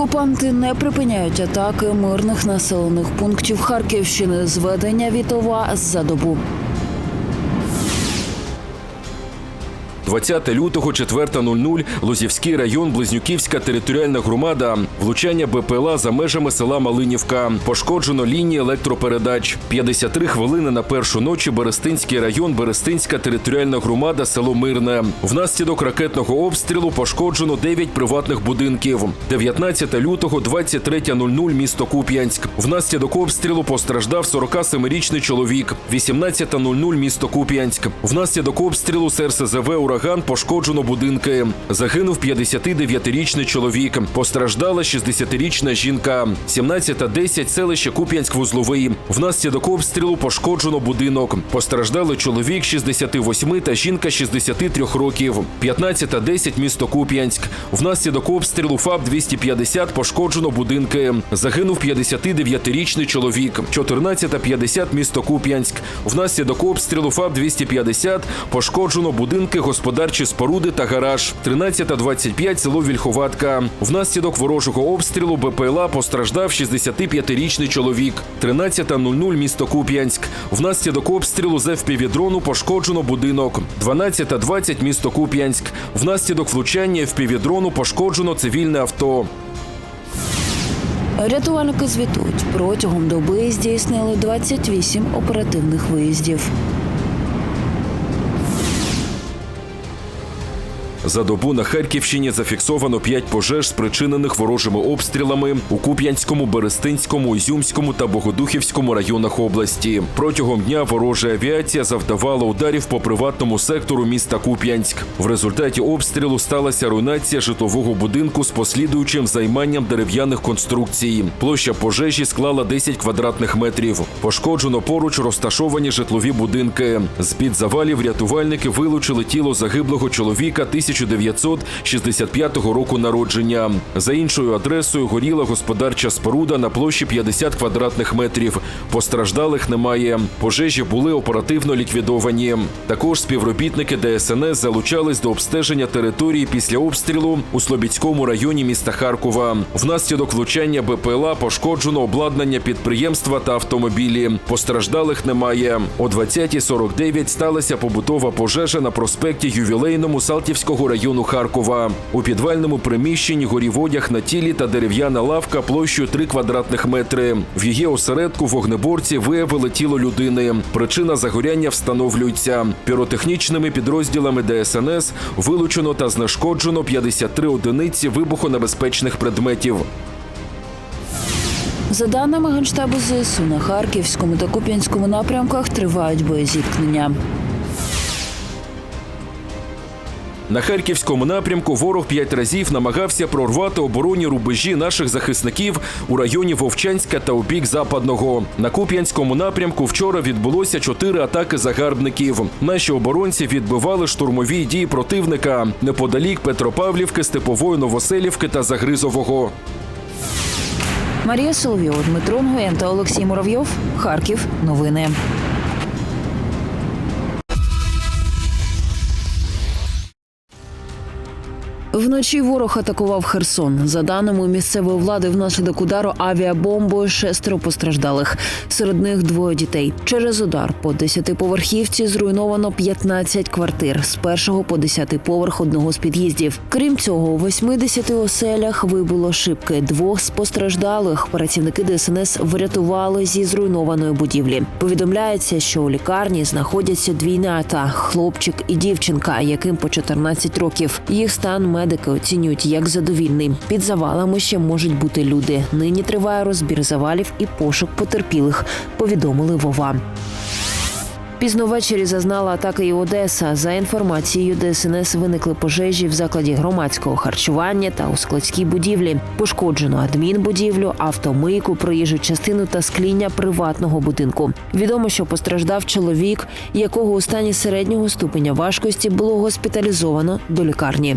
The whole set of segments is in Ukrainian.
Окупанти не припиняють атаки мирних населених пунктів Харківщини. Зведення Вітова за добу. 20 лютого, 4.00, Лозівський район, Близнюківська територіальна громада, влучання БПЛА за межами села Малинівка. Пошкоджено лінії електропередач. 53 хвилини на першу ночі Берестинський район, Берестинська територіальна громада, село Мирне. Внаслідок ракетного обстрілу пошкоджено 9 приватних будинків. 19 лютого, 23.00, місто Куп'янськ. Внаслідок обстрілу постраждав 47-річний чоловік. 18.00, місто Куп'янськ. Внаслідок обстрілу з РСЗВ «Ураган» пошкоджено будинки. Загинув 59-річний чоловік. Постраждала 60-річна жінка. 17.10 селище Куп'янськ-Вузловий. Внаслідок обстрілу пошкоджено будинок. Постраждали чоловік 68 та жінка 63 років. 15.10 місто Куп'янськ. Внаслідок обстрілу ФАБ-250 пошкоджено будинки. Загинув 59-річний чоловік. 14.50 місто Куп'янськ. Внаслідок обстрілу ФАБ-250 пошкоджено будинки, господарчі споруди та гараж. 13.25 село Вільховатка. Внаслідок ворожого обстрілу БПЛА постраждав 65-річний чоловік. 13.00 місто Куп'янськ. Внаслідок обстрілу з ФПВ-дрону пошкоджено будинок. 12.20 місто Куп'янськ. Внаслідок влучання ФПВ-дрону пошкоджено цивільне авто. Рятувальники звітують протягом доби здійснили 28 оперативних виїздів. За добу на Харківщині зафіксовано 5 пожеж, спричинених ворожими обстрілами у Куп'янському, Берестинському, Ізюмському та Богодухівському районах області. Протягом дня ворожа авіація завдавала ударів по приватному сектору міста Куп'янськ. В результаті обстрілу сталася руйнація житлового будинку з послідуючим займанням дерев'яних конструкцій. Площа пожежі склала 10 квадратних метрів. Пошкоджено поруч розташовані житлові будинки. З під завалів рятувальники вилучили тіло загиблого чоловіка 1965 року народження. За іншою адресою горіла господарча споруда на площі 50 квадратних метрів. Постраждалих немає. Пожежі були оперативно ліквідовані. Також співробітники ДСНС залучались до обстеження території після обстрілу у Слобідському районі міста Харкова. Внаслідок влучання БПЛА пошкоджено обладнання підприємства та автомобілі. Постраждалих немає. О 20.49 сталася побутова пожежа на проспекті Ювілейному Салтівського району Харкова. У підвальному приміщенні горів одяг на тілі та дерев'яна лавка площею 3 квадратних метри. В її осередку вогнеборці виявили тіло людини. Причина загоряння встановлюється. Піротехнічними підрозділами ДСНС вилучено та знешкоджено 53 одиниці вибухонебезпечних предметів. За даними Генштабу ЗСУ, на Харківському та Куп'янському напрямках тривають боєзіткнення. На харківському напрямку ворог п'ять разів намагався прорвати оборонні рубежі наших захисників у районі Вовчанська та у бік западного. На Куп'янському напрямку вчора відбулося чотири атаки загарбників. Наші оборонці відбивали штурмові дії противника неподалік Петропавлівки, Степової Новоселівки та Загризового. Марія Соловйова, Дмитро Нгоєн та Олексій Муравйов. Харків. Новини. Вночі ворог атакував Херсон. За даними місцевої влади, внаслідок удару авіабомбою шестеро постраждалих. Серед них двоє дітей. Через удар по десятиповерхівці зруйновано 15 квартир з першого по десятий поверх одного з під'їздів. Крім цього, у 80 оселях вибуло шибки. Двох з постраждалих працівники ДСНС врятували зі зруйнованої будівлі. Повідомляється, що у лікарні знаходяться двійнята хлопчик і дівчинка, яким по 14 років. Їх стан медики оцінюють як задовільний. Під завалами ще можуть бути люди. Нині триває розбір завалів і пошук потерпілих. Повідомили Вова. Пізно ввечері зазнала атаки і Одеса. За інформацією ДСНС виникли пожежі в закладі громадського харчування та у складській будівлі. Пошкоджено адмінбудівлю, автомийку, проїжджу частину та скління приватного будинку. Відомо, що постраждав чоловік, якого у стані середнього ступеня важкості було госпіталізовано до лікарні.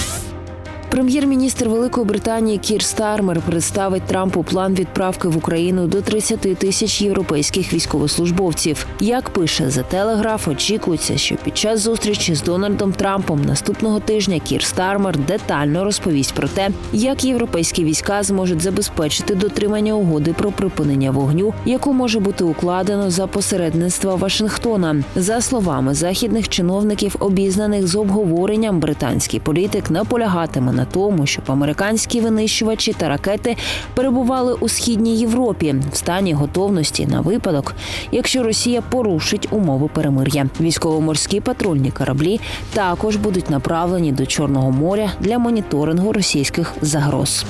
Прем'єр-міністр Великої Британії Кір Стармер представить Трампу план відправки в Україну до 30 тисяч європейських військовослужбовців. Як пише The Telegraph, очікується, що під час зустрічі з Дональдом Трампом наступного тижня Кір Стармер детально розповість про те, як європейські війська зможуть забезпечити дотримання угоди про припинення вогню, яку може бути укладено за посередництва Вашингтона. За словами західних чиновників, обізнаних з обговоренням, британський політик наполягатиме на тому, щоб американські винищувачі та ракети перебували у східній Європі в стані готовності на випадок, якщо Росія порушить умови перемир'я. Військово-морські патрульні кораблі також будуть направлені до Чорного моря для моніторингу російських загроз.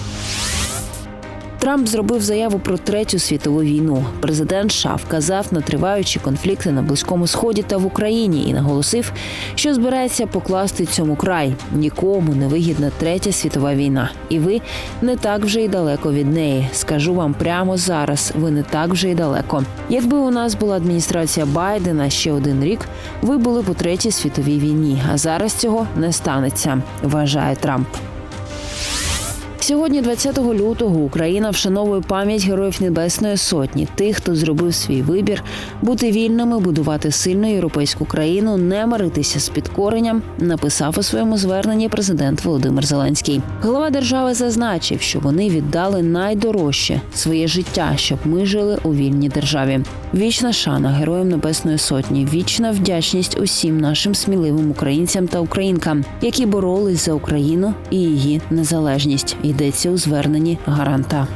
Трамп зробив заяву про третю світову війну. Президент США вказав на триваючі конфлікти на близькому сході та в Україні і наголосив, що збирається покласти цьому край. Нікому не вигідна третя світова війна, і ви не так вже й далеко від неї. Скажу вам прямо зараз. Ви не так вже й далеко. Якби у нас була адміністрація Байдена ще один рік, ви були б у третій світовій війні. А зараз цього не станеться. Вважає Трамп. Сьогодні, 20 лютого, Україна вшановує пам'ять героїв Небесної Сотні, тих, хто зробив свій вибір, бути вільними, будувати сильну європейську країну, не миритися з підкоренням, написав у своєму зверненні президент Володимир Зеленський. Голова держави зазначив, що вони віддали найдорожче своє життя, щоб ми жили у вільній державі. Вічна шана героям Небесної Сотні, вічна вдячність усім нашим сміливим українцям та українкам, які боролись за Україну і її незалежність. Йдеться у зверненні гаранта.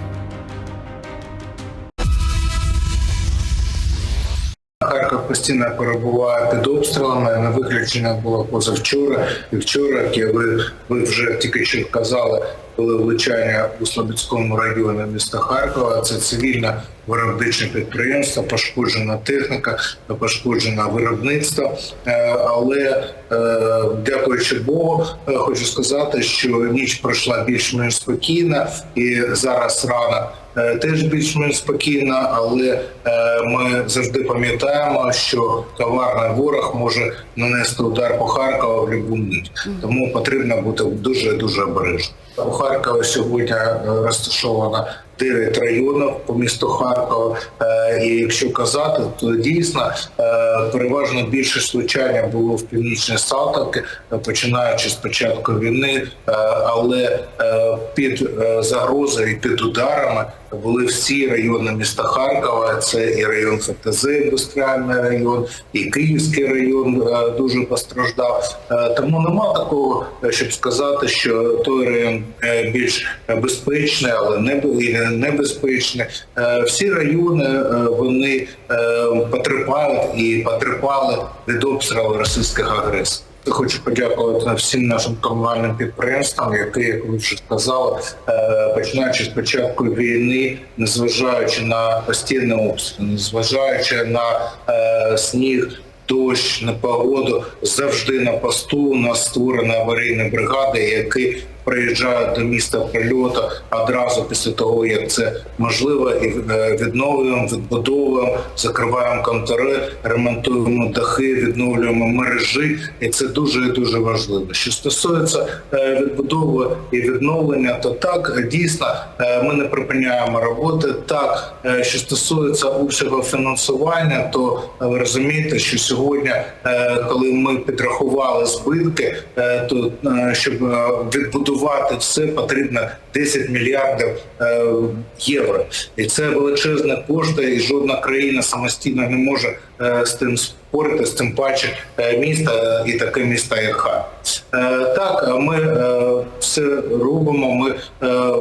Харків постійно перебуває під обстрілами. Не виключення було позавчора і вчора, як ви, ви вже тільки що казали, були влучання у Слобідському районі міста Харкова. Це цивільне виробниче підприємство, пошкоджена техніка, пошкоджено виробництво. Е, Але е, дякуючи Богу, е, хочу сказати, що ніч пройшла більш-менш спокійно, і зараз рано теж більш-менш спокійно, але е, ми завжди пам'ятаємо, що коварний ворог може нанести удар по Харкову в будь-яку мить. Тому потрібно бути дуже дуже обережним. У Харкові сьогодні е, розташовано 9 районів по місту Харкова. Е, І якщо казати, то дійсно е, переважно більшість влучання було в північній Салтовці, е, починаючи з початку війни, але під загрозою і під ударами були всі райони міста Харкова. Це і район ФТЗ, індустріальний район, і Київський район дуже постраждав. Тому нема такого, щоб сказати, що той район більш безпечний, але не бу- і не небезпечний. Е, Всі райони е, вони е, потерпають і потерпали від обстрілу російських агресорів. Хочу подякувати всім нашим комунальним підприємствам, які, як ви вже сказали, починаючи з початку війни, незважаючи на постійні обстріли, незважаючи на сніг, дощ, непогоду, завжди на посту у нас створені аварійні бригади, які приїжджають до міста прильоту одразу після того, як це можливо, і е, відновлюємо, відбудовуємо, закриваємо контори, ремонтуємо дахи, відновлюємо мережі, і це дуже і дуже важливо. Що стосується е, відбудови і відновлення, то так дійсно е, ми не припиняємо роботи. Так, що стосується обсягу фінансування, то ви розумієте, що сьогодні, коли ми підрахували збитки, то щоб е, відбудувати все, потрібно 10 мільярдів е, євро, і це величезні кошти, і жодна країна самостійно не може е, з тим спорити, з тим паче е, міста і таке місто, як Харків. Е, Так, ми е, все робимо. Ми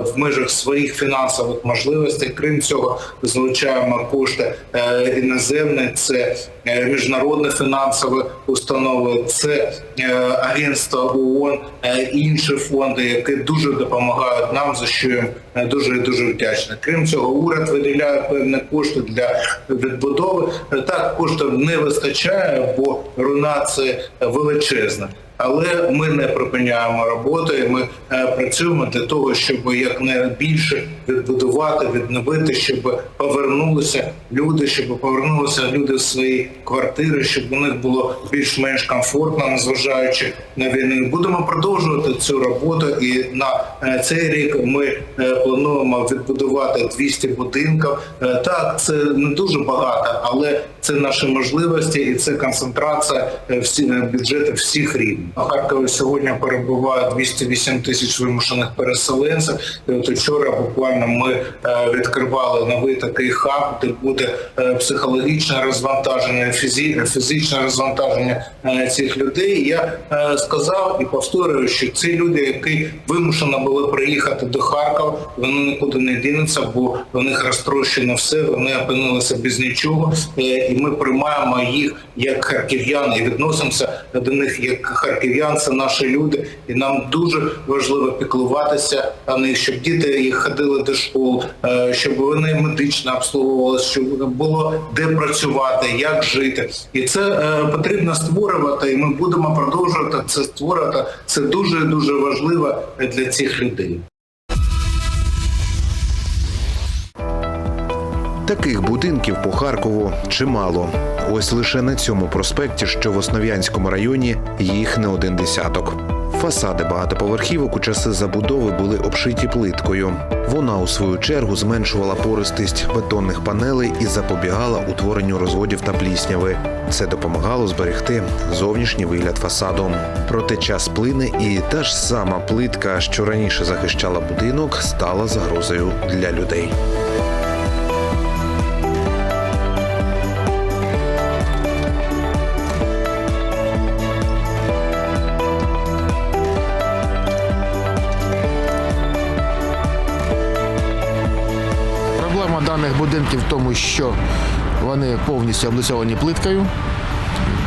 в межах своїх фінансових можливостей. Крім цього, залучаємо кошти іноземні. Це міжнародні фінансові установи, це агентство ООН, інші фонди, які дуже допомагають нам, за що їм дуже і дуже вдячний. Крім цього, уряд виділяє певні кошти для відбудови. Так, коштів не вистачає. Вистачає, бо руйнація величезна. Але ми не припиняємо роботу, і ми е, працюємо для того, щоб якнайбільше відбудувати, відновити, щоб повернулися люди, щоб повернулися люди в свої квартири, щоб у них було більш-менш комфортно, незважаючи на війну. Будемо продовжувати цю роботу. І на е, цей рік ми е, плануємо відбудувати 200 будинків. Так, це не дуже багато, але це наші можливості і це концентрація бюджету всіх рівнів. Харкові сьогодні перебуває 208 тисяч вимушених переселенців. І от вчора буквально ми е, відкривали новий такий хаб, де буде е, психологічне розвантаження, фізичне розвантаження е, цих людей. Я сказав і повторюю, що ці люди, які вимушено були приїхати до Харкова, вони нікуди не дінуться, бо в них розтрощено все, вони опинилися без нічого. І ми приймаємо їх як харків'ян і відносимося до них як харків'ян. Це наші люди, і нам дуже важливо піклуватися о них, щоб діти їх ходили до школ, е, щоб вони медично обслуговувалися, щоб було де працювати, як жити. І це е, потрібно створювати, і ми будемо продовжувати це створювати. Це дуже дуже важливо для цих людей. Таких будинків по Харкову чимало. Ось лише на цьому проспекті, що в Основ'янському районі, їх не один десяток. Фасади багатоповерхівок у часи забудови були обшиті плиткою. Вона, у свою чергу, зменшувала пористість бетонних панелей і запобігала утворенню розводів та плісняви. Це допомагало зберегти зовнішній вигляд фасаду. Проте час плине, і та ж сама плитка, що раніше захищала будинок, стала загрозою для людей. Проблема будинків тому, що вони повністю облицьовані плиткою.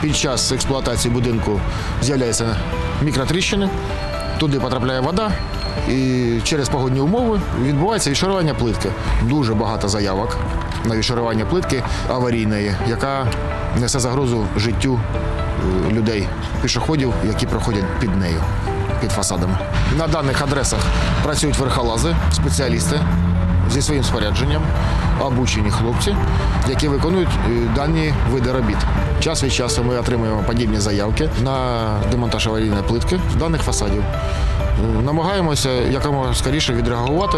Під час експлуатації будинку з'являються мікротріщини, туди потрапляє вода, і через погодні умови відбувається відшарування плитки. Дуже багато заявок на відшарування плитки аварійної, яка несе загрозу життю е, людей, пішоходів, які проходять під нею, під фасадами. На даних адресах працюють верхолази, спеціалісти зі своїм спорядженням, обучені хлопці, які виконують е, дані види робіт. Час від часу ми отримуємо подібні заявки на демонтаж аварійної плитки даних фасадів. Е, Намагаємося якомога скоріше відреагувати,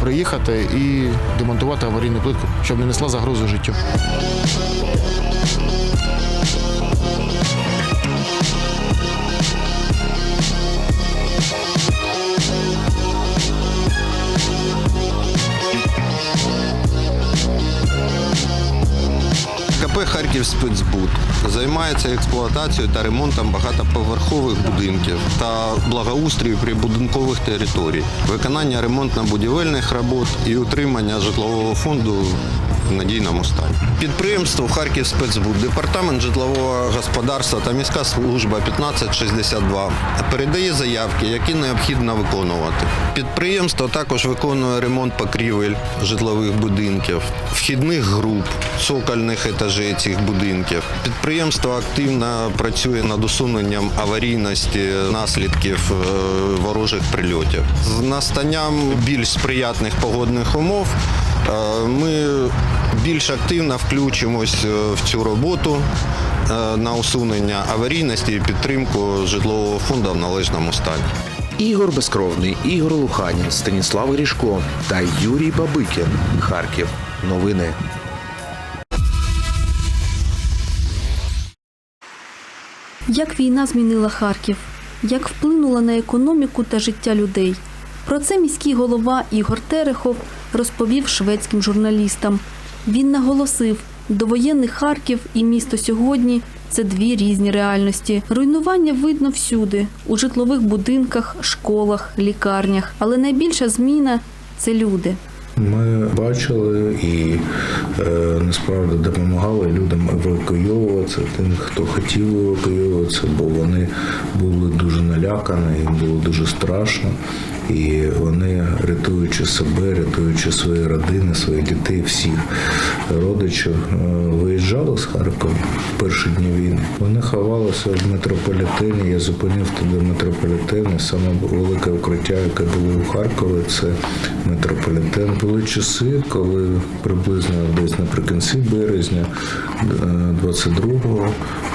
приїхати і демонтувати аварійну плитку, щоб не несла загрозу життю. КП Харків спецбуд займається експлуатацією та ремонтом багатоповерхових будинків та благоустрою прибудинкових територій, виконання ремонтно-будівельних робот і утримання житлового фонду в надійному стані. Підприємство Харків спецбуд, департамент житлового господарства та міська служба 1562 передає заявки, які необхідно виконувати. Підприємство також виконує ремонт покрівель житлових будинків, вхідних груп, цокольних етажей цих будинків. Підприємство активно працює над усуненням аварійності наслідків е, ворожих прильотів. З настанням більш сприятних погодних умов е, ми більш активно включимось е, в цю роботу на усунення аварійності і підтримку житлового фонду в належному стані. Ігор Безкровний, Ігор Луханін, Станіслав Грішко та Юрій Бабикін. Харків. Новини. Як війна змінила Харків, як вплинула на економіку та життя людей. Про це міський голова Ігор Терехов розповів шведським журналістам. Він наголосив, довоєнний Харків і місто сьогодні це дві різні реальності. Руйнування видно всюди у житлових будинках, школах, лікарнях. Але найбільша зміна це люди. Ми бачили і е, насправді допомагали людям евакуйовуватися, тим, хто хотів евакуйовуватися, бо вони були дуже налякані, їм було дуже страшно. І вони, рятуючи себе, рятуючи свої родини, своїх дітей, всіх родичів, е, виїжджали з Харкова в перші дні війни. Вони ховалися в метрополітені. Я зупинив туди метрополітен. Саме велике укриття, яке було у Харкові, це метрополітен. Були часи, коли приблизно десь наприкінці березня е, 22-го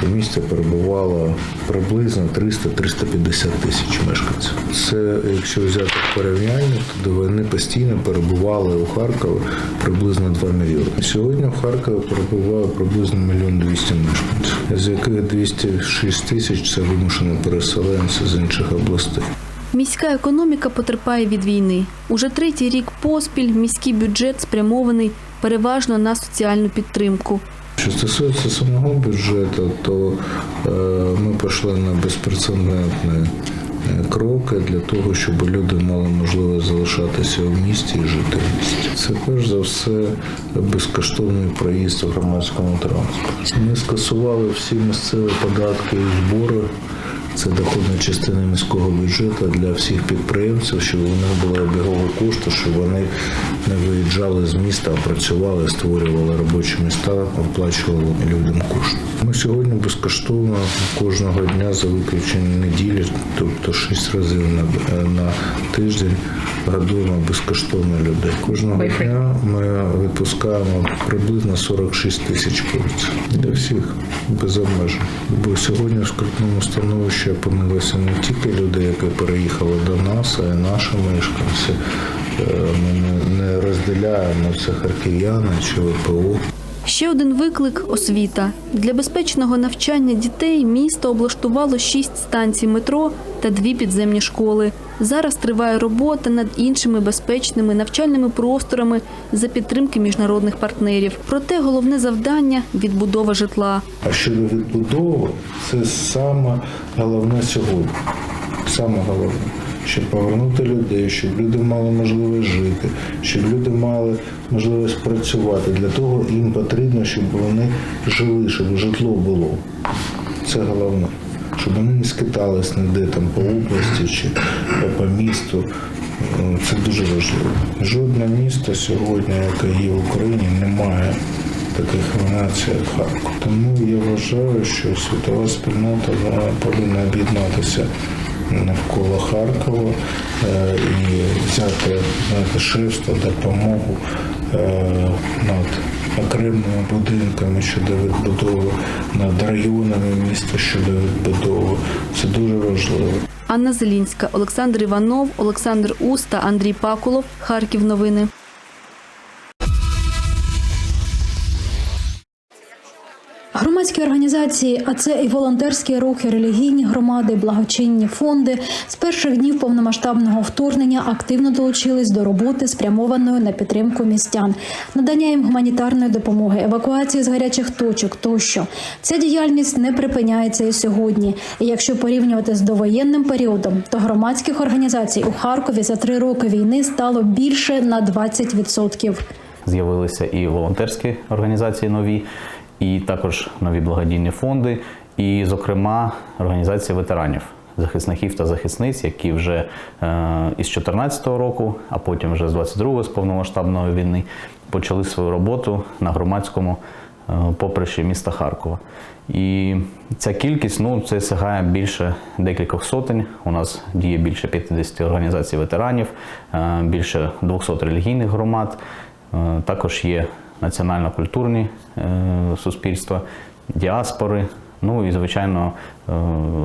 у місті перебувало приблизно 300-350 тисяч мешканців. Це якщо взяти порівняння, то до війни постійно перебували у Харкові приблизно 2 мільйони. Сьогодні в Харкові перебуває приблизно мільйон 200 мешканців, з яких 206 тисяч це вимушені переселенці з інших областей. Міська економіка потерпає від війни. Уже третій рік поспіль міський бюджет спрямований переважно на соціальну підтримку. Що стосується самого бюджету, то е, ми пішли на безпрецедентні е, кроки для того, щоб люди мали можливість залишатися в місті і жити в місті. Це перш за все безкоштовний проїзд у громадському транспорті. Ми скасували всі місцеві податки і збори. Це доходна частина міського бюджету для всіх підприємців, щоб у них були обігові кошти, щоб вони не виїжджали з міста, а працювали, створювали робочі міста, оплачували людям кошти. Ми сьогодні безкоштовно кожного дня за виключенням неділі, тобто шість разів на, на тиждень, годуємо безкоштовно людей. Кожного дня ми відпускаємо приблизно 46 тисяч порцій для всіх без обмежень. Бо сьогодні в скрутному становищі опинилися не тільки люди, які переїхали до нас, а й наші мешканці. Е, Ми не- розділяємо це харків'яни чи ВПО. Ще один виклик освіта. Для безпечного навчання дітей місто облаштувало шість станцій метро та дві підземні школи. Зараз триває робота над іншими безпечними навчальними просторами за підтримки міжнародних партнерів. Проте головне завдання відбудова житла. А щодо відбудови, це саме головне сьогодні. Саме головне, щоб повернути людей, щоб люди мали можливість жити, щоб люди мали можливість працювати. Для того їм потрібно, щоб вони жили, щоб житло було. Це головне. Щоб вони не скитались ніде там по області чи по місту. Це дуже важливо. Жодне місто сьогодні, яке є в Україні, не має таких номінацій, як Харків. Тому я вважаю, що світова спільнота повинна об'єднатися навколо Харкова е, і взяти шефство, допомогу е, над окремими будинками щодо відбудови, над районами міста щодо відбудови. Це дуже важливо. Анна Зелінська, Олександр Іванов, Олександр Уста, Андрій Пакулов. Харків новини. Громадські організації, а це і волонтерські рухи, релігійні громади, благочинні фонди з перших днів повномасштабного вторгнення активно долучились до роботи, спрямованої на підтримку містян, надання їм гуманітарної допомоги, евакуації з гарячих точок тощо. Ця діяльність не припиняється і сьогодні. І якщо порівнювати з довоєнним періодом, то громадських організацій у Харкові за три роки війни стало більше на 20%. З'явилися і волонтерські організації нові, і також нові благодійні фонди, і, зокрема, організація ветеранів, захисників та захисниць, які вже е, із 2014 року, а потім вже з 22-го, з повномасштабної війни, почали свою роботу на громадському е, поприщі міста Харкова. І ця кількість ну, це сягає більше декількох сотень. У нас діє більше 50 організацій ветеранів, е, більше 200 релігійних громад. Е, Також є національно-культурні е, суспільства, діаспори, ну і, звичайно, е,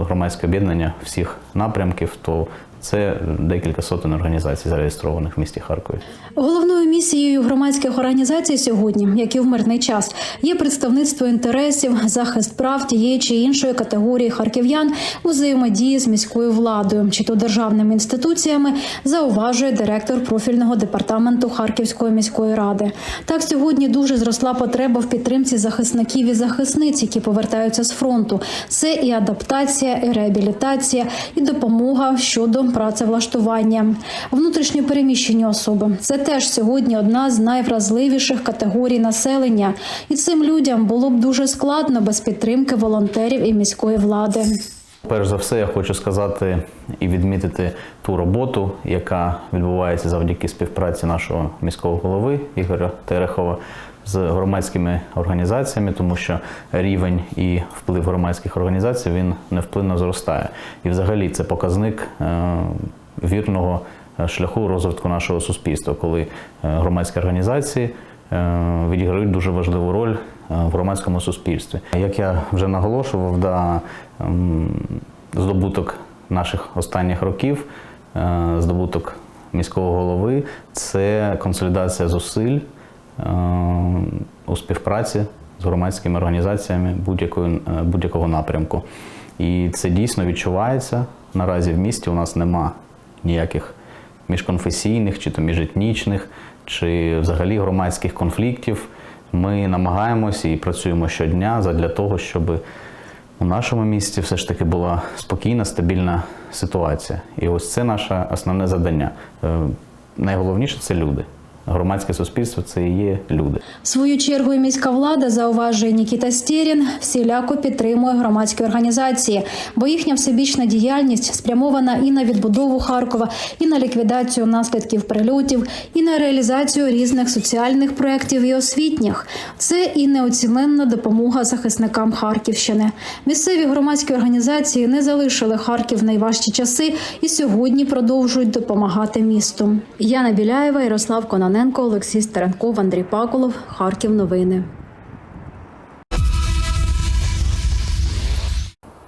громадське об'єднання всіх напрямків, то це декілька сотень організацій, зареєстрованих в місті Харкові. Головною місією громадських організацій сьогодні, як і в мирний час, є представництво інтересів, захист прав тієї чи іншої категорії харків'ян у взаємодії з міською владою, чи то державними інституціями, зауважує директор профільного департаменту Харківської міської ради. Так сьогодні дуже зросла потреба в підтримці захисників і захисниць, які повертаються з фронту. Це і адаптація, і реабілітація, і допомога щодо працевлаштування. Внутрішньо переміщені особи це теж сьогодні одна з найвразливіших категорій населення, і цим людям було б дуже складно без підтримки волонтерів і міської влади. Перш за все, я хочу сказати і відмітити ту роботу, яка відбувається завдяки співпраці нашого міського голови Ігоря Терехова з громадськими організаціями, тому що рівень і вплив громадських організацій він невпинно зростає. І взагалі це показник е, вірного е, шляху розвитку нашого суспільства, коли е, громадські організації відіграють дуже важливу роль в громадському суспільстві. Як я вже наголошував, да, здобуток наших останніх років, здобуток міського голови це консолідація зусиль у співпраці з громадськими організаціями е, будь-якого напрямку. І це дійсно відчувається. Наразі в місті у нас нема ніяких міжконфесійних, чи то міжетнічних, чи взагалі громадських конфліктів. Ми намагаємося і працюємо щодня задля того, щоб у нашому місті все ж таки була спокійна, стабільна ситуація. І ось це наше основне завдання. Е, Найголовніше це люди. Громадське суспільство це і є люди. В свою чергу і міська влада зауважує Нікіта Стєрін, всіляко підтримує громадські організації, бо їхня всебічна діяльність спрямована і на відбудову Харкова, і на ліквідацію наслідків прильотів, і на реалізацію різних соціальних проєктів і освітніх. Це і неоціненна допомога захисникам Харківщини. Місцеві громадські організації не залишили Харків в найважчі часи і сьогодні продовжують допомагати місту. Яна Біляєва, Ярослав Кононенко, Олексій Стеренков, Андрій Паколов. Харків. Новини.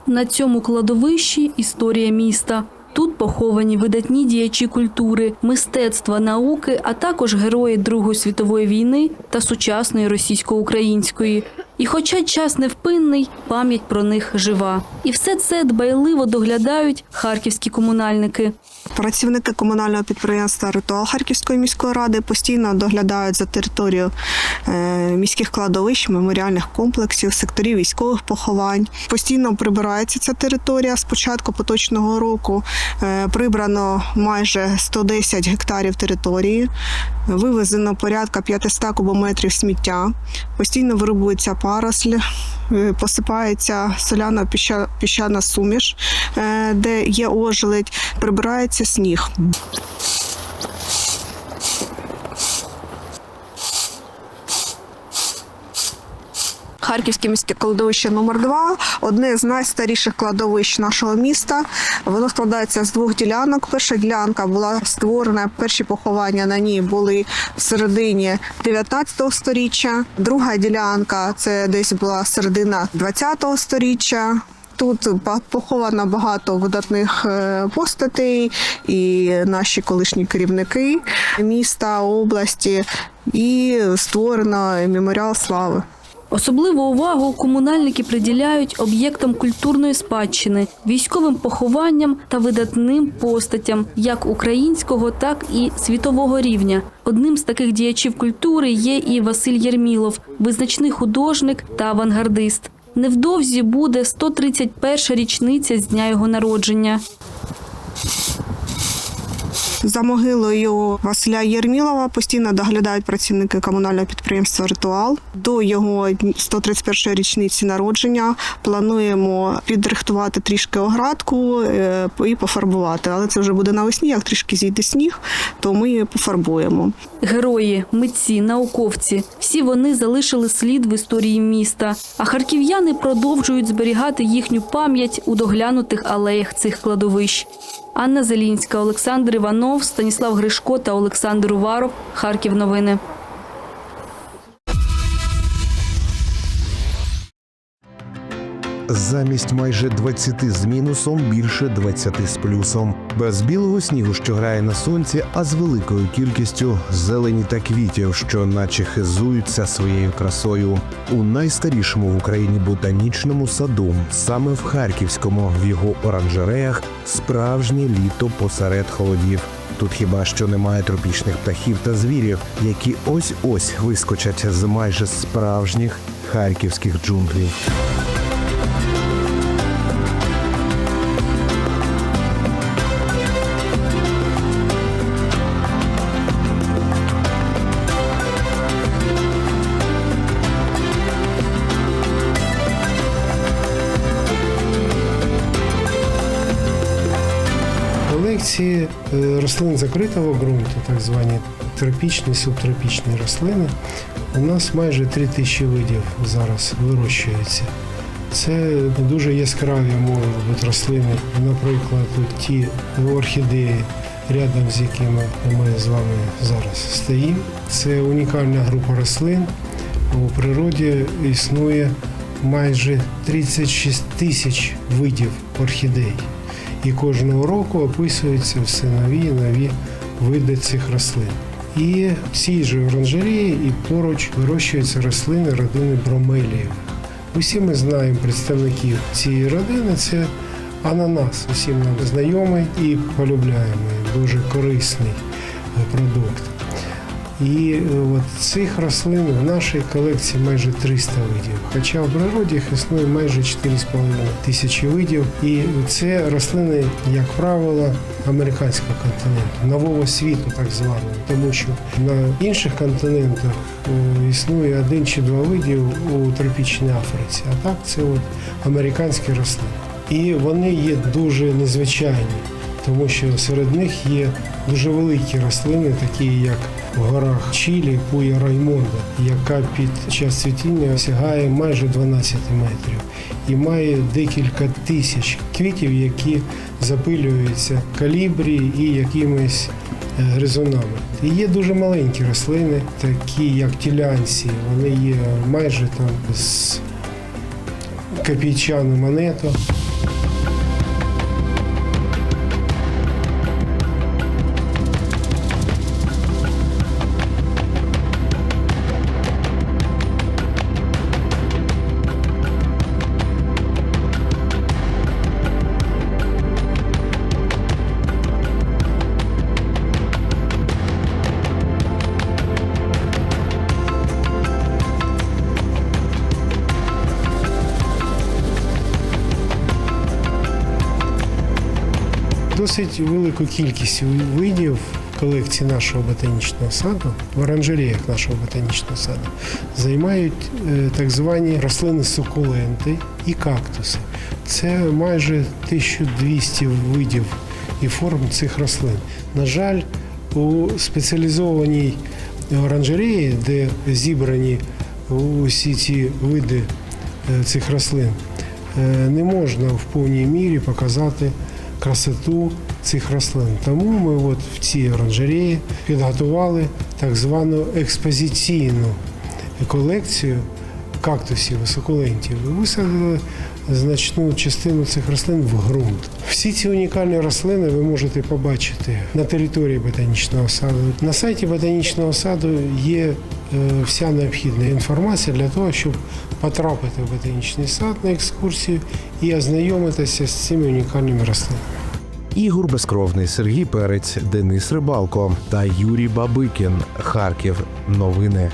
На цьому кладовищі історія міста. Тут поховані видатні діячі культури, мистецтва, науки, а також герої Другої світової війни та сучасної російсько-української. І хоча час невпинний, пам'ять про них жива. І все це дбайливо доглядають харківські комунальники. Працівники комунального підприємства Ритуал Харківської міської ради постійно доглядають за територією е, міських кладовищ, меморіальних комплексів, секторів військових поховань. Постійно прибирається ця територія. З початку поточного року е, прибрано майже 110 гектарів території, вивезено порядка 500 кубометрів сміття. Постійно вирубується паросль, е, посипається соляна піща- піщана суміш, е, де є ожеледь, прибирається сніг. Харківське міське кладовище номер 2 одне з найстаріших кладовищ нашого міста. Воно складається з двох ділянок. Перша ділянка була створена, перші поховання на ній були в середині 19 сторіччя. Друга ділянка це десь була середина 20 сторіччя. Тут поховано багато видатних е, постатей, і наші колишні керівники міста, області, і створено меморіал слави. Особливу увагу комунальники приділяють об'єктам культурної спадщини, військовим похованням та видатним постатям як українського, так і світового рівня. Одним з таких діячів культури є і Василь Єрмілов, визначний художник та авангардист. Невдовзі буде 131 річниця з дня його народження. За могилою Василя Єрмілова постійно доглядають працівники комунального підприємства Ритуал. До його 131 річниці народження плануємо підрихтувати трішки оградку е, і пофарбувати. Але це вже буде навесні, як трішки зійде сніг, то ми пофарбуємо. Герої, митці, науковці всі вони залишили слід в історії міста. А харків'яни продовжують зберігати їхню пам'ять у доглянутих алеях цих кладовищ. Анна Зелінська, Олександр Іванов, Станіслав Гришко та Олександр Уваров. Харків. Новини. Замість майже 20 з мінусом більше 20 з плюсом. Без білого снігу, що грає на сонці, а з великою кількістю зелені та квітів, що наче хизуються своєю красою. У найстарішому в Україні ботанічному саду, саме в Харківському, в його оранжереях, справжнє літо посеред холодів. Тут хіба що немає тропічних птахів та звірів, які ось ось вискочать з майже справжніх харківських джунглів. Колекції е, рослин закритого ґрунту, так звані тропічні, субтропічні рослини, у нас майже 3 тисячі видів зараз вирощується. Це дуже яскраві можуть бути рослини, наприклад, ті орхідеї, рядом з якими ми з вами зараз стоїмо. Це унікальна група рослин. У природі існує майже 36 тисяч видів орхідей. І кожного року описуються все нові і нові види цих рослин. І в цій же оранжереї і поруч вирощуються рослини родини бромеліїв. Усі ми знаємо представників цієї родини. Це ананас, усім нам знайомий і полюбляємо дуже корисний е, продукт. І е, от цих рослин в нашій колекції майже 300 видів. Хоча в природі їх існує майже 4,5 тисячі видів. І це рослини, як правило, американського континенту, нового світу, так званого. Тому що на інших континентах е, існує один чи два видів у тропічній Африці. А так це от американські рослини. І вони є дуже незвичайні тому що серед них є дуже великі рослини, такі як в горах Чилі, Пуя Раймонда, яка під час цвітіння сягає майже 12 метрів і має декілька тисяч квітів, які запилюються калібрі і якимись е, гризунами. І є дуже маленькі рослини, такі як тілянці, вони є майже там з копійчану монету. Досить велику кількість видів колекції нашого ботанічного саду, в оранжереях нашого ботанічного саду, займають е, так звані рослини сукуленти і кактуси. Це майже 1200 видів і форм цих рослин. На жаль, у спеціалізованій оранжереї, де зібрані усі ці види е, цих рослин, е, не можна в повній мірі показати красоту цих рослин. Тому ми от в цій оранжереї підготували так звану експозиційну колекцію кактусів і. І висадили значну частину цих рослин в ґрунт. Всі ці унікальні рослини ви можете побачити на території ботанічного саду. На сайті ботанічного саду є е, вся необхідна інформація для того, щоб потрапити в ботанічний сад на екскурсію і ознайомитися з цими унікальними рослинами. Ігор Безкровний, Сергій Перець, Денис Рибалко та Юрій Бабикін. Харків. Новини